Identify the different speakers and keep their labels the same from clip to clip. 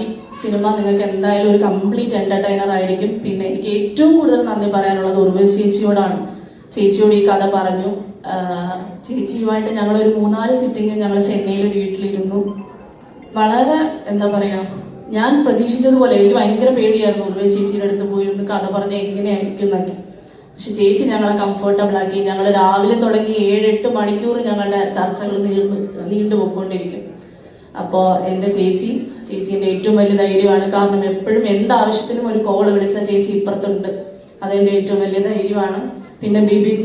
Speaker 1: ഈ സിനിമ നിങ്ങൾക്ക് എന്തായാലും ഒരു കംപ്ലീറ്റ് എന്റർടൈനർ ആയിരിക്കും. പിന്നെ എനിക്ക് ഏറ്റവും കൂടുതൽ നന്ദി പറയാനുള്ളത് ഉർവശി ചേച്ചിയോടാണ്. ചേച്ചിയോട് ഈ കഥ പറഞ്ഞു. ചേച്ചിയുമായിട്ട് ഞങ്ങൾ ഒരു മൂന്നാൽ സിറ്റിംഗ് ഞങ്ങൾ ചെന്നൈയിൽ വീട്ടിലിരുന്നു. വളരെ എന്താ പറയാ ഞാൻ പ്രതീക്ഷിച്ചതുപോലെ എനിക്ക് ഭയങ്കര പേടിയായിരുന്നു ഉർവശി ചേച്ചിയുടെ അടുത്ത് പോയിരുന്ന് കഥ പറഞ്ഞ എങ്ങനെയായിരിക്കും എന്നൊക്കെ. പക്ഷെ ചേച്ചി ഞങ്ങളെ കംഫർട്ടബിൾ ആക്കി. ഞങ്ങൾ രാവിലെ തുടങ്ങി ഏഴെട്ട് മണിക്കൂർ ഞങ്ങളുടെ ചർച്ചകൾ നീണ്ടു നീണ്ടു പോയിക്കൊണ്ടിരിക്കും അപ്പോൾ എന്റെ ചേച്ചി ചേച്ചീന്റെ ഏറ്റവും വലിയ ധൈര്യമാണ്. കാരണം എപ്പോഴും എന്താവശ്യത്തിനും ഒരു കോൾ വിളിച്ച ചേച്ചി ഇപ്പുറത്തുണ്ട്. അതെന്റെ ഏറ്റവും വലിയ ധൈര്യമാണ്. പിന്നെ ബിബിൻ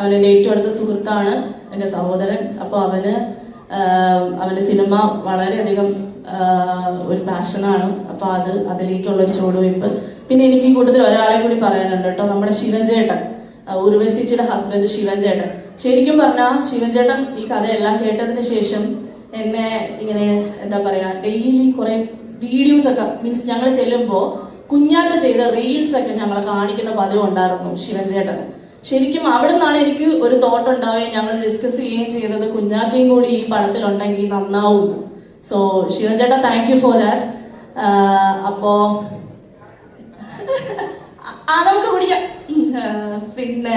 Speaker 1: അവൻ ഏറ്റവും അടുത്ത സുഹൃത്താണ് എന്റെ സഹോദരൻ. അപ്പോൾ അവന് അവന്റെ സിനിമ വളരെയധികം ഒരു പാഷനാണ് അപ്പോൾ അത് അതിലേക്കുള്ള ഒരു ചുവടുവയ്പ് പിന്നെ എനിക്ക് കൂടുതൽ ഒരാളെ കൂടി പറയാനുണ്ട് കേട്ടോ. നമ്മുടെ ശിവൻചേട്ടൻ. ഉർവശിച്ചിയുടെ ഹസ്ബൻഡ് ശിവൻചേട്ടൻ. ശരിക്കും പറഞ്ഞാൽ ശിവൻചേട്ടൻ ഈ കഥയെല്ലാം കേട്ടതിന് ശേഷം എന്നെ ഇങ്ങനെ എന്താ പറയാ ഡെയിലി കുറെ വീഡിയോസ് ഒക്കെ മീൻസ് ഞങ്ങൾ ചെല്ലുമ്പോൾ കുഞ്ഞാറ്റ ചെയ്ത റീൽസ് ഒക്കെ ഞങ്ങളെ കാണിക്കുന്ന പതിവ് ഉണ്ടായിരുന്നു ശിവൻ ചേട്ടന് ശരിക്കും അവിടെ നിന്നാണ് എനിക്ക് ഒരു തോട്ട് ഉണ്ടാവുകയും ഞങ്ങൾ ഡിസ്കസ് ചെയ്യുകയും ചെയ്തത് കുഞ്ഞാറ്റയും കൂടി ഈ പടത്തിലുണ്ടെങ്കിൽ നന്നാവും സോ ശിവൻ ചേട്ടാ താങ്ക് യു ഫോർ ദാറ്റ് അപ്പോ ആ നമുക്ക് കുടിക്കാം പിന്നെ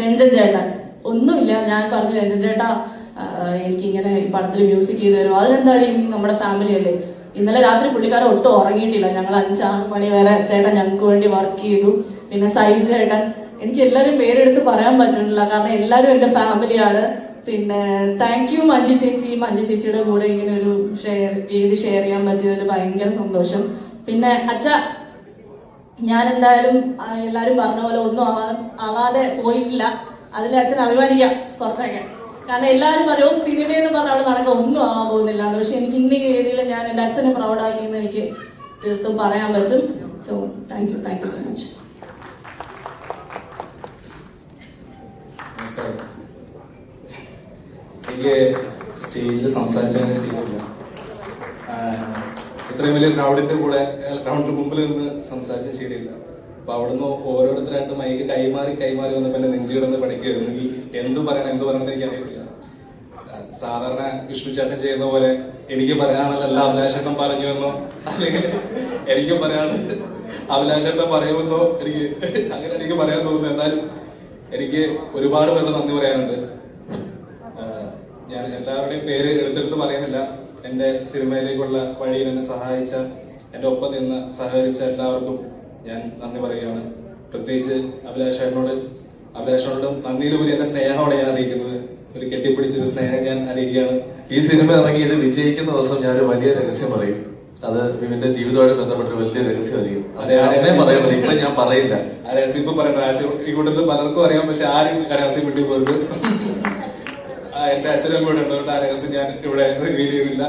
Speaker 1: രഞ്ജൻ ചേട്ടൻ. ഒന്നുമില്ല ഞാൻ പറഞ്ഞു രഞ്ജൻ ചേട്ടാ എനിക്കിങ്ങനെ ഈ പടത്തിൽ മ്യൂസിക് ചെയ്തു തരും അതിനെന്താണ് ഇനി നമ്മുടെ ഫാമിലി അല്ലേ? ഇന്നലെ രാത്രി പുള്ളിക്കാരൻ ഒട്ടും ഉറങ്ങിയിട്ടില്ല. ഞങ്ങൾ അഞ്ചാറ് മണി വരെ ചേട്ടൻ ഞങ്ങൾക്ക് വേണ്ടി വർക്ക് ചെയ്തു. പിന്നെ സൈ ചേട്ടൻ എനിക്ക് എല്ലാവരും പേരെടുത്ത് പറയാൻ പറ്റുന്നില്ല. കാരണം എല്ലാവരും എന്റെ ഫാമിലിയാണ് പിന്നെ താങ്ക് യു മഞ്ജു ചേച്ചി. മഞ്ജു ചേച്ചിയുടെ കൂടെ ഇങ്ങനെ ഒരു ഷെയർ ചെയ്ത് ഷെയർ ചെയ്യാൻ പറ്റിയതിൽ ഭയങ്കര സന്തോഷം. പിന്നെ അച്ഛ ഞാൻ എന്തായാലും എല്ലാവരും പറഞ്ഞ പോലെ ഒന്നും ആവാ ആവാതെ പോയിട്ടില്ല. അതിൽ അച്ഛൻ അഭിമാനിക്കാം. കുറച്ചൊക്കെ. കാരണം എല്ലാവരും പറയും "ഓ, സിനിമയെന്ന് പറഞ്ഞ അവിടെ നടക്കാൻ ഒന്നും ആവാൻ പോകുന്നില്ല എന്ന് പക്ഷെ എനിക്ക് ഇന്ന വേദിയിൽ ഞാൻ എന്റെ അച്ഛനെ പ്രൗഡാക്കിയെന്ന് എനിക്ക് തീർത്തും പറയാൻ പറ്റും. So thank you thank you so much
Speaker 2: എനിക്ക് സ്റ്റേജിൽ സംസാരിച്ചതിന് ശരിയല്ല ഇത്രയും വലിയ ക്രൗഡിന്റെ കൂടെ ക്രൗഡിന്റെ മുമ്പിൽ നിന്ന് സംസാരിച്ച ശരിയല്ല അപ്പൊ അവിടുന്ന് ഓരോരുത്തരായിട്ട് മൈക്ക് കൈമാറി കൈമാറി വന്നപ്പോ എന്നെ നെഞ്ചു കിടന്ന് ഈ എന്ത് പറയണം എന്ത് പറയണം എനിക്ക് അറിയത്തില്ല ആഹ് സാധാരണ വിഷ്ണു ചേട്ടൻ ചെയ്യുന്ന പോലെ എനിക്ക് പറയാനുള്ള എല്ലാ അഭിലാഷേട്ടൻ പറഞ്ഞു എന്നോ അല്ലെങ്കിൽ എനിക്ക് പറയാനുള്ളത് അഭിലാഷേട്ടൻ പറയുമെന്നോ? എനിക്ക് അങ്ങനെ എനിക്ക് പറയാൻ തോന്നുന്നു. എന്നാലും എനിക്ക് ഒരുപാട് പേരുടെ നന്ദി പറയാനുണ്ട്. ഞാൻ എല്ലാവരുടെയും പേര് എടുത്തെടുത്ത് പറയുന്നില്ല. എന്റെ സിനിമയിലേക്കുള്ള വഴിയിൽ എന്നെ സഹായിച്ച എന്റെ ഒപ്പം നിന്ന് സഹകരിച്ച എല്ലാവർക്കും ഞാൻ നന്ദി പറയുകയാണ്. പ്രത്യേകിച്ച് അഭിലാഷേട്ടനോട് അഭിലാഷനോടും നന്ദിയിലുപരി എന്റെ സ്നേഹമാണ് ഞാൻ അറിയിക്കുന്നത്. ഒരു കെട്ടിപ്പിടിച്ചൊരു സ്നേഹം ഞാൻ അറിയുകയാണ്
Speaker 3: ഈ സിനിമ ഇറങ്ങിയത് വിജയിക്കുന്ന ദിവസം ഞാൻ വലിയ രഹസ്യം പറയും. അത് വിവിന്റെ ജീവിതമായിട്ട് ബന്ധപ്പെട്ട വലിയ രഹസ്യമായിരിക്കും
Speaker 2: അതെ.
Speaker 3: അന്നേ പറയാൻ പറ്റും ഇപ്പൊ ഞാൻ പറയില്ല.
Speaker 2: ആ രഹസ്യം ഇപ്പൊ പറയണ്ട. രഹസ്യം ഈ കൂട്ടത്തിൽ പലർക്കും അറിയാം പക്ഷെ ആരും രഹസ്യം വിട്ടു പോയത് എന്റെ അച്ഛനും കൂടെ ഉണ്ട്. ആ രഹസ്യം ഞാൻ ഇവിടെ റിവീൽ ചെയ്യുന്നില്ല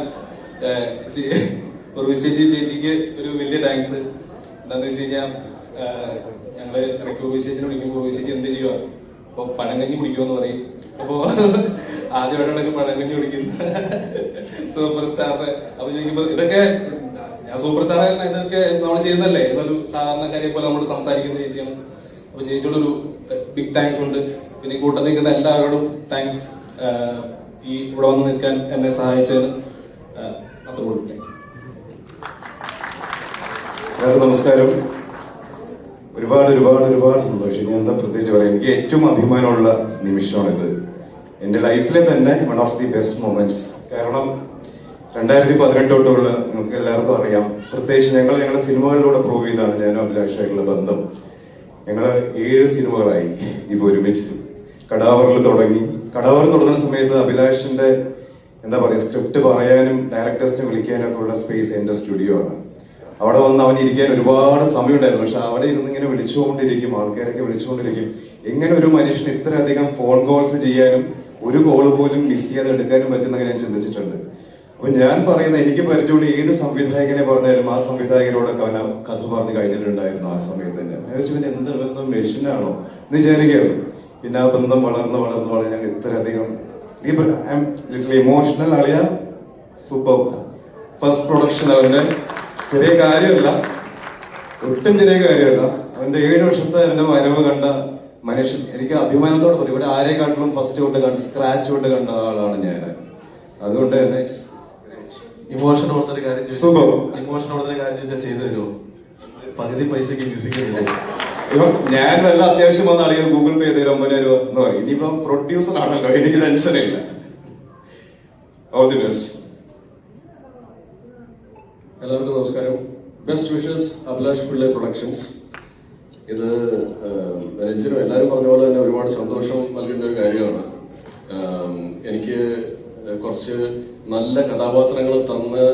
Speaker 2: ഒരു ചേച്ചി ചേച്ചിക്ക് ഒരു വലിയ താങ്ക്സ് എന്താന്ന് വെച്ച് കഴിഞ്ഞാൽ ഞങ്ങൾ ചേച്ചിനെ വിളിക്കുമ്പോൾ ചേച്ചി എന്ത് ചെയ്യുക അപ്പൊ പഴങ്കഞ്ഞി കുടിക്കുമെന്ന് പറയും. അപ്പോ ആദ്യമായിട്ടാണ് പഴങ്കഞ്ഞി കുടിക്കുന്നത് സൂപ്പർ സ്റ്റാറിന്. അപ്പൊ ചോദിക്കുമ്പോ ഇതൊക്കെ ഞാൻ സൂപ്പർ സ്റ്റാർ ഇതൊക്കെ നമ്മൾ ചെയ്യുന്നല്ലേ എന്നൊരു സാധാരണക്കാരെ പോലെ നമ്മൾ സംസാരിക്കുന്ന ചേച്ചിയാണ്. അപ്പൊ ചേച്ചിയോടൊരു ബിഗ് താങ്ക്സ് ഉണ്ട്. പിന്നെ കൂട്ടത്തിൽ നിൽക്കുന്ന എല്ലാവരോടും താങ്ക്സ് ഈ ഇവിടെ വന്ന് നിൽക്കാൻ എന്നെ സഹായിച്ചതിന് ആഹ് അത്രേ ഉള്ളൂ.
Speaker 4: എല്ലാവർക്കും നമസ്കാരം. ഒരുപാട് ഒരുപാട് ഒരുപാട് സന്തോഷം. ഇനി എന്താ പ്രത്യേകിച്ച് പറയാം? എനിക്ക് ഏറ്റവും അഭിമാനമുള്ള നിമിഷമാണിത്. എന്റെ ലൈഫിലെ തന്നെ one of the best moments കാരണം രണ്ടായിരത്തി പതിനെട്ടോട്ടുള്ള നിങ്ങൾക്ക് എല്ലാവർക്കും അറിയാം. പ്രത്യേകിച്ച് ഞങ്ങൾ ഞങ്ങളുടെ സിനിമകളിലൂടെ പ്രൂവ് ചെയ്താണ് ഞാനും അഭിലാഷായിട്ടുള്ള ബന്ധം. ഞങ്ങൾ ഏഴ് സിനിമകളായി ഇപ്പോൾ ഒരുമിച്ച്. കടാവറിൽ തുടങ്ങി. കടാവറിൽ തുടങ്ങുന്ന സമയത്ത് അഭിലാഷിന്റെ എന്താ പറയുക സ്ക്രിപ്റ്റ് പറയാനും ഡയറക്ടേഴ്സിനെ വിളിക്കാനൊക്കെ ഉള്ള സ്പേസ് എന്റെ സ്റ്റുഡിയോ ആണ്. അവിടെ വന്ന് അവൻ ഇരിക്കാൻ ഒരുപാട് സമയമുണ്ടായിരുന്നു. പക്ഷെ അവിടെ ഇരുന്ന് ഇങ്ങനെ വിളിച്ചുകൊണ്ടിരിക്കും ആൾക്കാരൊക്കെ വിളിച്ചുകൊണ്ടിരിക്കും. എങ്ങനെ ഒരു മനുഷ്യന് ഇത്രയധികം ഫോൺ കോൾസ് ചെയ്യാനും ഒരു കോൾ പോലും മിസ് ചെയ്യാതെ എടുക്കാനും പറ്റുന്ന ഞാൻ ചിന്തിച്ചിട്ടുണ്ട്. അപ്പൊ ഞാൻ പറയുന്ന എനിക്ക് പരിചയമുള്ള ഏത് സംവിധായകനെ പറഞ്ഞാലും ആ സംവിധായകനോടൊക്കെ അവൻ കഥ പറഞ്ഞു കഴിഞ്ഞിട്ടുണ്ടായിരുന്നു ആ സമയത്ത് തന്നെ. ഞാൻ വിചാരിച്ചു പിന്നെ എന്ത് മെഷീനാണോ എന്ന് വിചാരിക്കായിരുന്നു പിന്നെ ആ ബന്ധം വളർന്ന് വളർന്ന് വളർന്ന് ഞാൻ ഇത്രയധികം ലിറ്റിൽ ഇമോഷണൽ ആളിയ. സൂപ്പർ ഫസ്റ്റ് പ്രൊഡക്ഷൻ അവന്റെ ചെറിയ കാര്യമല്ല. ഒട്ടും ചെറിയ കാര്യമല്ല. അവന്റെ ഏഴ് വർഷത്തെ എന്റെ വരവ് കണ്ട മനുഷ്യൻ എനിക്ക് അഭിമാനത്തോടെ പറയും. ഇവിടെ ആരെ ആരെക്കാട്ടിലും ഫസ്റ്റ് കൊണ്ട് കണ്ട് സ്ക്രാച്ച് കൊണ്ട് കണ്ട ആളാണ് ഞാൻ. അതുകൊണ്ട് തന്നെ.
Speaker 3: ഇമോഷൻ ഓർത്തൊരു കാര്യം
Speaker 4: സുഖം.
Speaker 3: ഇമോഷൻ ഓർത്തൊരു കാര്യം ചോദിച്ചാൽ ചെയ്തു തരുമോ? പകുതി പൈസക്ക് മ്യൂസിക്
Speaker 4: ഞാൻ വല്ല അത്യാവശ്യം വന്ന ആളുകൾ ഗൂഗിൾ പേ ചെയ്ത് ഒമ്പതിനായിരം രൂപ എന്ന് പറയും. ഇനിയിപ്പം പ്രൊഡ്യൂസർ ആണല്ലോ എനിക്ക് ടെൻഷൻ ഇല്ല. ഓൾ ദി ബെസ്റ്റ്
Speaker 5: എല്ലാവർക്കും നമസ്കാരം. ബെസ്റ്റ് വിഷസ് അഭിലാഷ് പിള്ളേ പ്രൊഡക്ഷൻസ് ഇത് രഞ്ജനും എല്ലാവരും പറഞ്ഞ പോലെ തന്നെ ഒരുപാട് സന്തോഷം നൽകുന്ന ഒരു കാര്യമാണ്. എനിക്ക് കുറച്ച് നല്ല കഥാപാത്രങ്ങൾ തന്ന്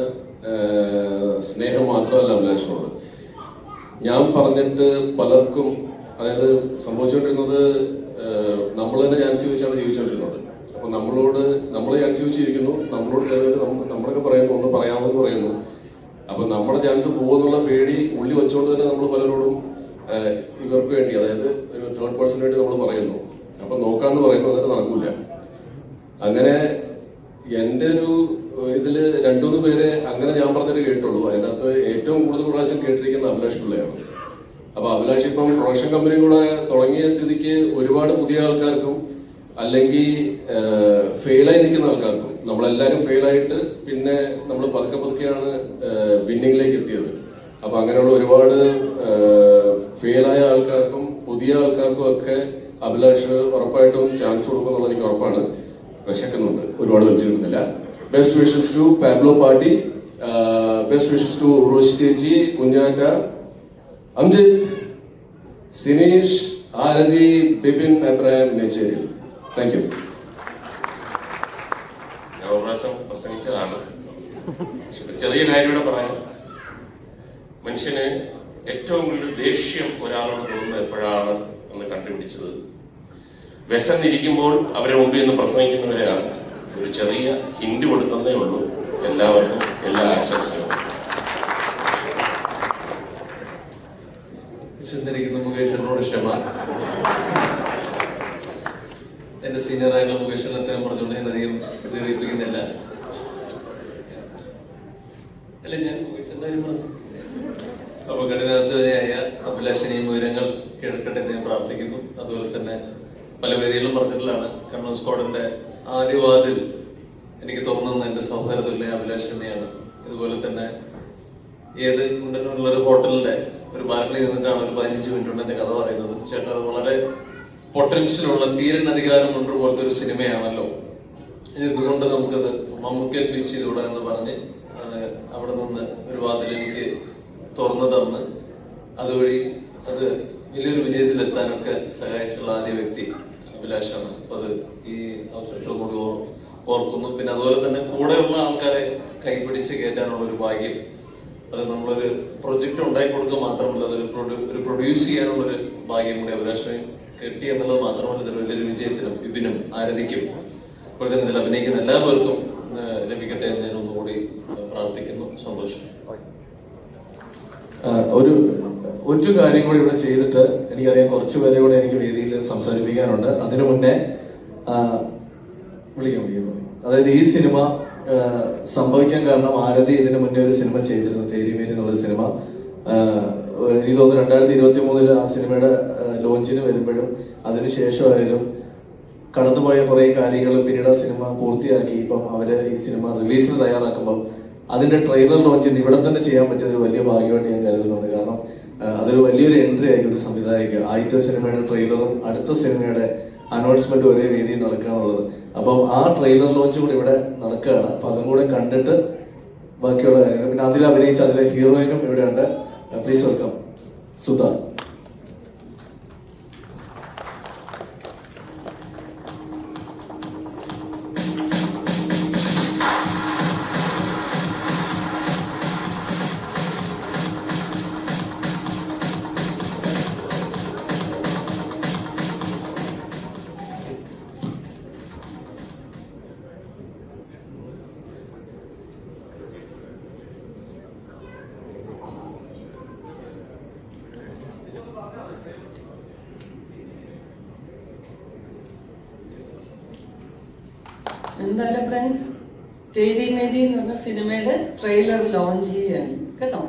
Speaker 5: സ്നേഹം മാത്രമല്ല അഭിലാഷിനോട്. ഞാൻ പറഞ്ഞിട്ട് പലർക്കും അതായത് സംഭവിച്ചുകൊണ്ടിരുന്നത് നമ്മൾ തന്നെ ഞാൻ ചോദിച്ചാണ് ജീവിച്ചുകൊണ്ടിരുന്നത്. അപ്പൊ നമ്മളോട് നമ്മൾ ചാൻസ് ചോദിച്ചിരിക്കുന്നു നമ്മളോട് ചിലവർ നമ്മളൊക്കെ പറയുന്നു ഒന്ന് പറയാമെന്ന് പറയുന്നു. അപ്പൊ നമ്മുടെ ചാൻസ് പോകുന്നുള്ള പേടി ഉള്ളി വെച്ചുകൊണ്ട് തന്നെ നമ്മൾ പലരോടും ഇവർക്ക് വേണ്ടി അതായത് ഒരു തേർഡ് പേഴ്സണിന് വേണ്ടി നമ്മൾ പറയുന്നു. അപ്പൊ നോക്കാന്ന് പറയുന്നു അതൊക്കെ നടക്കൂല. അങ്ങനെ എന്റെ ഒരു ഇതിൽ രണ്ടുമൂന്ന് പേരെ അങ്ങനെ ഞാൻ പറഞ്ഞിട്ട് കേട്ടുള്ളൂ. അതിനകത്ത് ഏറ്റവും കൂടുതൽ പ്രാവശ്യം കേട്ടിരിക്കുന്ന അഭിലാഷ് പിള്ളയാണ്. അപ്പൊ അഭിലാഷ് ഇപ്പം പ്രൊഡക്ഷൻ കമ്പനിയും കൂടെ തുടങ്ങിയ സ്ഥിതിക്ക് ഒരുപാട് പുതിയ ആൾക്കാർക്കും അല്ലെങ്കിൽ ഫെയിലായി നിൽക്കുന്ന ആൾക്കാർക്കും. നമ്മളെല്ലാരും ഫെയിലായിട്ട് പിന്നെ നമ്മൾ പതുക്കെ പതുക്കെയാണ് വിന്നിങ്ങിലേക്ക് എത്തിയത്. അപ്പൊ അങ്ങനെയുള്ള ഒരുപാട് ഫെയിലായ ആൾക്കാർക്കും പുതിയ ആൾക്കാർക്കും ഒക്കെ അഭിലാഷ് ഉറപ്പായിട്ടും ചാൻസ് കൊടുക്കുമെന്നുള്ള എനിക്ക് ഉറപ്പാണ്. വിശക്കുന്നുണ്ട്. ഒരുപാട് വെച്ച് കിട്ടുന്നില്ല best wishes to Pablo party best wishes to Roshi ചേച്ചി കുഞ്ഞാറ്റ അംജിത് സിനീഷ് ആരതി ബിപിൻ അബ്രാഹിം നെച്ചേരിൽ താങ്ക് യു
Speaker 6: ഞാൻ ഒരു പ്രാവശ്യം പ്രസംഗിച്ചതാണ്. ചെറിയ കാര്യം കൂടെ പറയാം. മനുഷ്യന് ഏറ്റവും കൂടുതൽ ദേഷ്യം ഒരാളോട് തോന്നുന്നത് എപ്പോഴാണ് എന്ന് കണ്ടുപിടിച്ചത്. വിശന്നിരിക്കുമ്പോൾ അവരെ മുമ്പിൽ നിന്ന് പ്രസംഗിക്കുന്നവരെയാണ്. ഒരു ചെറിയ ഹിന്റ് കൊടുത്തതേ ഉള്ളൂ. എല്ലാവർക്കും എല്ലാ ആശംസകളും.
Speaker 3: ചിന്തിരിക്കുന്ന മുകേഷ് എന്നോട് ക്ഷമ. എന്റെ സീനിയർ ആയിട്ടുള്ള മുകേഷ് അത്തരം പറഞ്ഞുകൊണ്ട് ഞാൻ അധികം ദീർഘിപ്പിക്കുന്നില്ല അല്ല ഞാൻ മുകേഷിന്റെ കാര്യം പറഞ്ഞു. അപ്പൊ അഭിലാഷനെയും ഉയരങ്ങൾ കേൾക്കട്ടെ എന്ന് ഞാൻ പ്രാർത്ഥിക്കുന്നു. അതുപോലെ തന്നെ പല വേദികളും പറഞ്ഞിട്ടുള്ളതാണ് കണ്ണൂർ സ്ക്വാഡിന്റെ ആദ്യവാതിൽ എനിക്ക് തോന്നുന്നത് എന്റെ സഹോദരത്തിലെ അഭിലാഷ് തന്നെയാണ്. ഇതുപോലെ തന്നെ ഏത് കുണ്ടന്നൂരിലുള്ള ഒരു ഹോട്ടലിന്റെ ഒരു ബാൽക്കണി നിന്നിട്ടാണ് ഒരു പതിനഞ്ച് മിനിറ്റ് കൊണ്ട് എന്റെ കഥ പറയുന്നത്. ചേട്ടൻ അത് വളരെ പൊട്ടൻഷ്യൽ ഉള്ള തീരൻ അധികാരം കൊണ്ട് പോലത്തെ ഒരു സിനിമയാണല്ലോ. ഇതുകൊണ്ട് നമുക്കത് മമ്മൂക്കൽ ചെയ്തുകൂടാ എന്ന് പറഞ്ഞ് അവിടെ നിന്ന് ഒരു വാതിൽ എനിക്ക് തുറന്നു തന്ന് അതുവഴി അത് വലിയൊരു വിജയത്തിലെത്താനൊക്കെ സഹായിച്ചുള്ള ആദ്യ വ്യക്തി അഭിലാഷാണ് അപ്പൊ അത് ഈ അവസരത്തിൽ കൂടി ഓർക്കുന്നു. പിന്നെ അതുപോലെ തന്നെ കൂടെയുള്ള ആൾക്കാരെ കൈപിടിച്ച് കയറ്റാനുള്ള ഒരു ഭാഗ്യം. അത് നമ്മളൊരു പ്രൊജക്ട് ഉണ്ടാക്കി കൊടുക്കുക മാത്രമല്ല അതൊരു ഒരു പ്രൊഡ്യൂസ് ചെയ്യാനുള്ള ഒരു ഭാഗ്യം കൂടി അഭിലാഷിന് കിട്ടി എന്നുള്ളത് മാത്രമല്ല ഇതിൽ വലിയൊരു വിജയത്തിനും വിപിനും ആരതിക്കും അതുപോലെ തന്നെ ഇതിൽ അഭിനയിക്കുന്ന എല്ലാവർക്കും ലഭിക്കട്ടെ എന്ന് ഞാൻ ഒന്നുകൂടി പ്രാർത്ഥിക്കുന്നു. സന്തോഷം.
Speaker 5: ഒരു ഒരു കാര്യം കൂടി ഇവിടെ ചെയ്തിട്ട് എനിക്കറിയാം കുറച്ച് പേരെ കൂടെ എനിക്ക് വേദിയിൽ സംസാരിപ്പിക്കാനുണ്ട്. അതിനു മുന്നേ വിളിക്കാം വിളിക്കാം അതായത് ഈ സിനിമ സംഭവിക്കാൻ കാരണം ആരതി ഇതിനു മുന്നേ ഒരു സിനിമ ചെയ്തിരുന്നു തേരിമേരി എന്നുള്ള സിനിമ. എനിക്ക് തോന്നുന്നു രണ്ടായിരത്തി ഇരുപത്തി മൂന്നിൽ ആ സിനിമയുടെ ലോഞ്ചിന് വരുമ്പോഴും അതിനുശേഷമായാലും കടന്നുപോയ കുറെ കാര്യങ്ങൾ പിന്നീട് ആ സിനിമ പൂർത്തിയാക്കി. ഇപ്പം അവർ ഈ സിനിമ റിലീസിന് തയ്യാറാക്കുമ്പോൾ അതിന്റെ ട്രെയിലർ ലോഞ്ച് ഇവിടെ തന്നെ ചെയ്യാൻ പറ്റിയത് ഒരു വലിയ ഭാഗ്യമായിട്ട് ഞാൻ കരുതുന്നുണ്ട്. കാരണം അതൊരു വലിയൊരു എൻട്രി ആയി ഒരു സംവിധായക ആദ്യത്തെ സിനിമയുടെ ട്രെയിലറും അടുത്ത സിനിമയുടെ അനൗൺസ്മെന്റ് ഒരേ രീതിയിൽ നടക്കുക എന്നുള്ളത്. അപ്പം ആ ട്രെയിലർ ലോഞ്ച് കൂടി ഇവിടെ നടക്കുകയാണ്. അപ്പൊ അതും കൂടെ കണ്ടിട്ട് ബാക്കിയുള്ള കാര്യങ്ങൾ. പിന്നെ അതിൽ അഭിനയിച്ച അതിലെ ഹീറോയിനും ഇവിടെയുണ്ട് പ്ലീസ് വെൽക്കം സുധ.
Speaker 7: എന്തായാലും ഫ്രണ്ട്സ് തേരി മേരി എന്ന് പറഞ്ഞ സിനിമയുടെ ട്രെയിലർ ലോഞ്ച് ചെയ്യാണ്. കേട്ടോ?